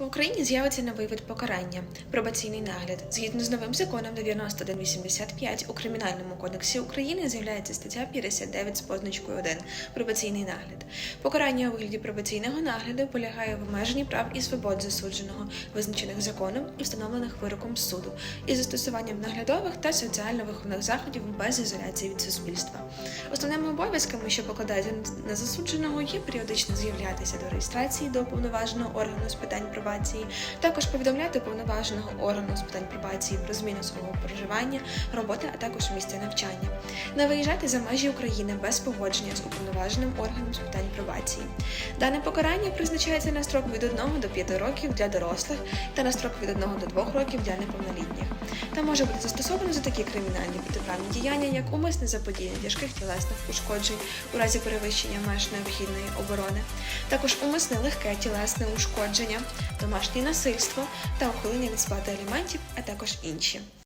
В Україні з'явиться новий вид покарання пробаційний нагляд. Згідно з новим законом 9185 у Кримінальному кодексі України з'являється стаття 59 з позначкою 1 пробаційний нагляд. Покарання у вигляді пробаційного нагляду полягає в обмеженні прав і свобод засудженого, визначених законом і встановлених вироком суду, із застосуванням наглядових та соціально-виховних заходів без ізоляції від суспільства. Основними обов'язками, що покладаються на засудженого, є періодично з'являтися до реєстрації до уповноваженого органу з питань пробації, також повідомляти уповноваженого органу з питань пробації про зміну свого проживання, роботи, а також місця навчання, не виїжджати за межі України без погодження з уповноваженим органом з питань пробації. Дане покарання призначається на строк від 1 до 5 років для дорослих та на строк від 1 до 2 років для неповнолітніх та може бути застосовано за такі кримінальні протиправні діяння, як умисне заподіяння тяжких тілесних ушкоджень у разі перевищення меж необхідної оборони, також умисне легке тілесне ушкодження, домашнє насильство та ухилення від сплати аліментів, а також інші.